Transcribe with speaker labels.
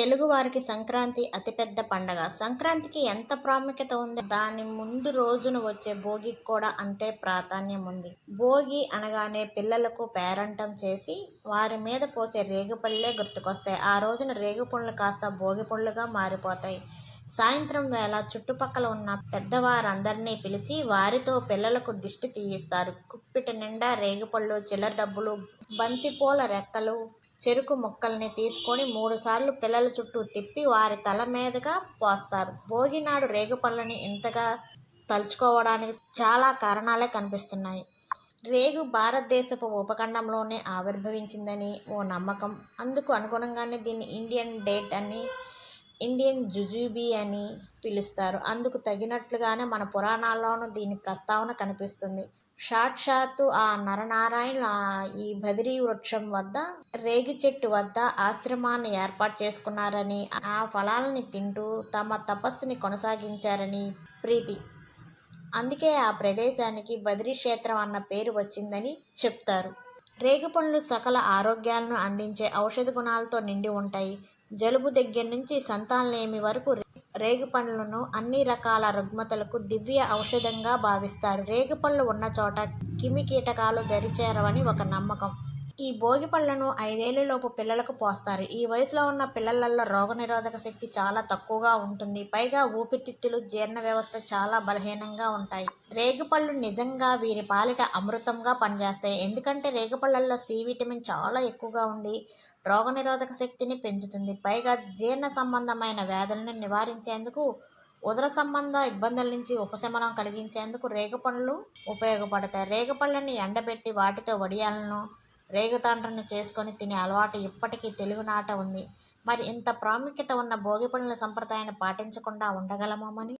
Speaker 1: తెలుగువారికి సంక్రాంతి అతిపెద్ద పండగ. సంక్రాంతికి ఎంత ప్రాముఖ్యత ఉందో? దాని ముందు రోజున వచ్చే భోగికి కూడా అంతే ప్రాధాన్యం ఉంది. భోగి అనగానే పిల్లలకు పేరంటం చేసి వారి మీద పోసే రేగుపళ్ళే గుర్తుకొస్తాయి. ఆ రోజున రేగుపళ్ళు కాస్త భోగి పళ్ళుగా మారిపోతాయి. సాయంత్రం వేళ చుట్టుపక్కల ఉన్న పెద్దవారందరినీ పిలిచి వారితో పిల్లలకు దిష్టి తీయిస్తారు. కుప్పిట నిండా రేగుపళ్ళు చిల్లర డబ్బులు బంతిపూల రెక్కలు చెరుకు ముక్కల్ని తీసుకొని మూడుసార్లు పిల్లల చుట్టూ తిప్పి వారి తల మీదుగా పోస్తారు. భోగినాడు రేగు పళ్ళని ఇంతగా తలుచుకోవడానికి చాలా కారణాలే కనిపిస్తున్నాయి. రేగు భారతదేశపు ఉపఖండంలోనే ఆవిర్భవించిందని ఓ నమ్మకం. అందుకు అనుగుణంగానే దీన్ని ఇండియన్ డేట్ అని ఇండియన్ జుజుబీ అని పిలుస్తారు. అందుకు తగినట్లుగానే మన పురాణాల్లోనూ దీని ప్రస్తావన కనిపిస్తుంది. సాక్షాత్తు ఆ నరనారాయణ ఈ బదిరీ వృక్షం వద్ద రేగి చెట్టు వద్ద ఆశ్రమాన్ని ఏర్పాటు చేసుకున్నారని ఆ ఫలాలని తింటూ తమ తపస్సుని కొనసాగించారని ప్రీతి. అందుకే ఆ ప్రదేశానికి బదిరీ క్షేత్రం అన్న పేరు వచ్చిందని చెప్తారు. రేగుపండ్లు సకల ఆరోగ్యాలను అందించే ఔషధ గుణాలతో నిండి ఉంటాయి. జలుబు దగ్గర నుంచి సంతానలేమి వరకు రేగుపండ్లను అన్ని రకాల రుగ్మతలకు దివ్య ఔషధంగా భావిస్తారు. రేగుపళ్ళు ఉన్న చోట క్రిమికీటకాలు దరిచేరవని ఒక నమ్మకం. ఈ భోగి పళ్ళను ఐదేళ్ళలోపు పిల్లలకు పోస్తారు. ఈ వయసులో ఉన్న పిల్లలలో రోగనిరోధక శక్తి చాలా తక్కువగా ఉంటుంది. పైగా ఊపిరితిత్తులు జీర్ణ వ్యవస్థ చాలా బలహీనంగా ఉంటాయి. రేగుపళ్ళు నిజంగా వీరి పాలిట అమృతంగా పనిచేస్తాయి. ఎందుకంటే రేగుపళ్ళల్లో సి విటమిన్ చాలా ఎక్కువగా ఉండి రోగనిరోధక శక్తిని పెంచుతుంది. పైగా జీర్ణ సంబంధమైన వ్యాధులను నివారించేందుకు ఉదర సంబంధ ఇబ్బందుల నుంచి ఉపశమనం కలిగించేందుకు రేగుపళ్ళు ఉపయోగపడతాయి. రేగుపళ్ళని ఎండబెట్టి వాటితో వడియాలను రేగుతాండ్రను చేసుకొని తినే అలవాటు ఇప్పటికీ తెలుగునాట ఉంది. మరి ఇంత ప్రాముఖ్యత ఉన్న భోగి పనుల సంప్రదాయాన్ని పాటించకుండా ఉండగలమని